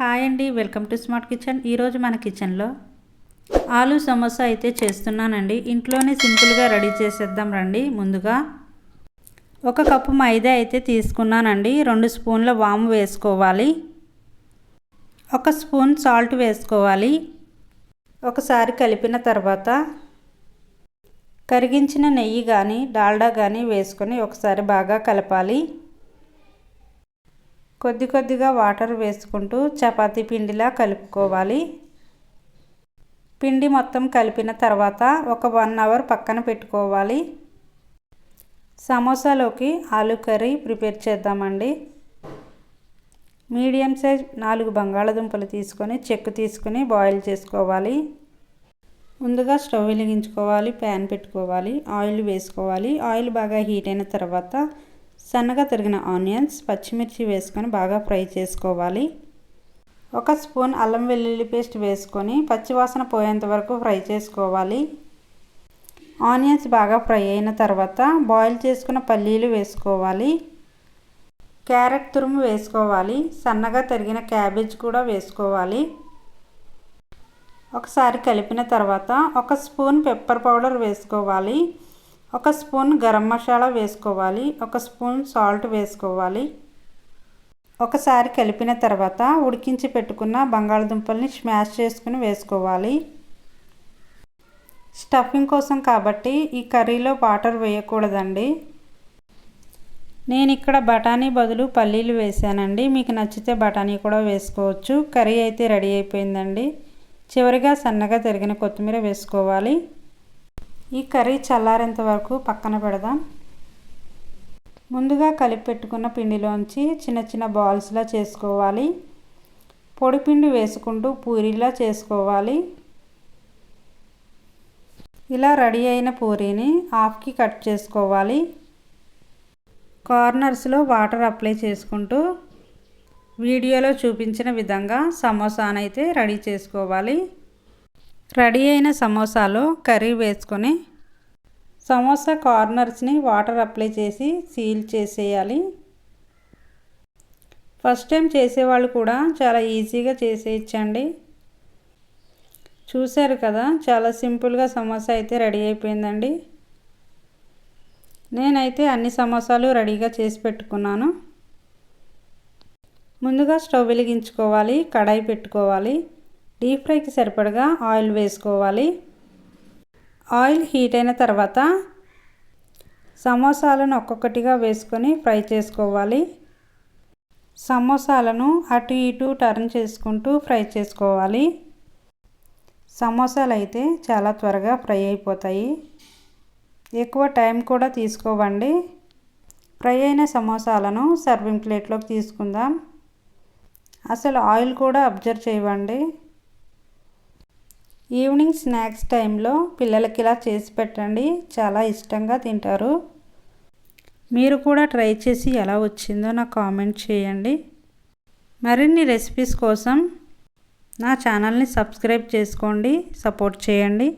Hi అండి welcome to smart kitchen. ఈరోజు మన కిచెన్లో ఆలు సమోసా అయితే చేస్తున్నానండి. ఇంట్లోనే సింపుల్గా రెడీ చేసేద్దాం రండి. ముందుగా ఒక కప్పు మైదా అయితే తీసుకున్నానండి. రెండు స్పూన్ల వాము వేసుకోవాలి. ఒక స్పూన్ సాల్ట్ వేసుకోవాలి. ఒకసారి కలిపిన తర్వాత కరిగించిన నెయ్యి కానీ డాల్డా కానీ వేసుకొని ఒకసారి బాగా కలపాలి. కొద్ది కొద్దిగా వాటర్ వేసుకుంటూ చపాతీ పిండిలా కలుపుకోవాలి. పిండి మొత్తం కలిపిన తర్వాత ఒక వన్ అవర్ పక్కన పెట్టుకోవాలి. సమోసాలోకి ఆలు కర్రీ ప్రిపేర్ చేద్దామండి. మీడియం సైజ్ నాలుగు బంగాళదుంపలు తీసుకొని చెక్కు తీసుకొని బాయిల్ చేసుకోవాలి. ముందుగా స్టవ్ వెలిగించుకోవాలి ప్యాన్ పెట్టుకోవాలి ఆయిల్ వేసుకోవాలి. ఆయిల్ బాగా హీట్ అయిన తర్వాత సన్నగా తరిగిన ఆనియన్స్ పచ్చిమిర్చి వేసుకొని బాగా ఫ్రై చేసుకోవాలి. ఒక స్పూన్ అల్లం వెల్లుల్లి పేస్ట్ వేసుకొని పచ్చివాసన పోయేంత వరకు ఫ్రై చేసుకోవాలి. ఆనియన్స్ బాగా ఫ్రై అయిన తర్వాత బాయిల్ చేసుకున్న పల్లీలు వేసుకోవాలి. క్యారెట్ తురుము వేసుకోవాలి. సన్నగా తరిగిన క్యాబేజ్ కూడా వేసుకోవాలి. ఒకసారి కలిపిన తర్వాత ఒక స్పూన్ పెప్పర్ పౌడర్ వేసుకోవాలి. ఒక స్పూన్ గరం మసాలా వేసుకోవాలి ఒక స్పూన్ సాల్ట్ వేసుకోవాలి. ఒకసారి కలిపిన తర్వాత ఉడికించి పెట్టుకున్న బంగాళదుంపల్ని స్మాష్ చేసుకుని వేసుకోవాలి. స్టఫింగ్ కోసం కాబట్టి ఈ కర్రీలో వాటర్ వేయకూడదండి. నేను ఇక్కడ బఠానీ బదులు పల్లీలు వేసానండి. మీకు నచ్చితే బఠానీ కూడా వేసుకోవచ్చు. కర్రీ అయితే రెడీ అయిపోయిందండి. చివరిగా సన్నగా తరిగిన కొత్తిమీర వేసుకోవాలి. ఈ కర్రీ చల్లారేంత వరకు పక్కన పెడదాం. ముందుగా కలిపి పెట్టుకున్న పిండిలోంచి చిన్న చిన్న బాల్స్లా చేసుకోవాలి. పొడి పిండి వేసుకుంటూ పూరీలా చేసుకోవాలి. ఇలా రెడీ అయిన పూరీని హాఫ్కి కట్ చేసుకోవాలి. కార్నర్స్లో వాటర్ అప్లై చేసుకుంటూ వీడియోలో చూపించిన విధంగా సమోసానైతే రెడీ చేసుకోవాలి. రెడీ అయిన సమోసాలో కర్రీ వేసుకొని సమోసా కార్నర్స్ని వాటర్ అప్లై చేసి సీల్ చేసేయాలి. ఫస్ట్ టైం చేసేవాళ్ళు కూడా చాలా ఈజీగా చేసేయచ్చండి. చూశారు కదా చాలా సింపుల్గా సమోసా అయితే రెడీ అయిపోయిందండి. నేనైతే అన్ని సమోసాలు రెడీగా చేసి పెట్టుకున్నాను. ముందుగా స్టవ్ వెలిగించుకోవాలి కడాయి పెట్టుకోవాలి. డీప్ ఫ్రైకి సరిపడగా ఆయిల్ వేసుకోవాలి. ఆయిల్ హీట్ అయిన తర్వాత సమోసాలను ఒక్కొక్కటిగా వేసుకొని ఫ్రై చేసుకోవాలి. సమోసాలను అటు ఇటు టర్న్ చేసుకుంటూ ఫ్రై చేసుకోవాలి. సమోసాలు అయితే చాలా త్వరగా ఫ్రై అయిపోతాయి. ఎక్కువ టైం కూడా తీసుకోవండి. ఫ్రై అయిన సమోసాలను సర్వింగ్ ప్లేట్లోకి తీసుకుందాం. అసలు ఆయిల్ కూడా అబ్జర్వ్ చేయవండి. ఈవినింగ్ స్నాక్స్ టైంలో పిల్లలకి ఇలా చేసి పెట్టండి. చాలా ఇష్టంగా తింటారు. మీరు కూడా ట్రై చేసి ఎలా వచ్చిందో నాకు కామెంట్ చేయండి. మరిన్ని రెసిపీస్ కోసం నా ఛానల్ని సబ్స్క్రైబ్ చేసుకోండి సపోర్ట్ చేయండి.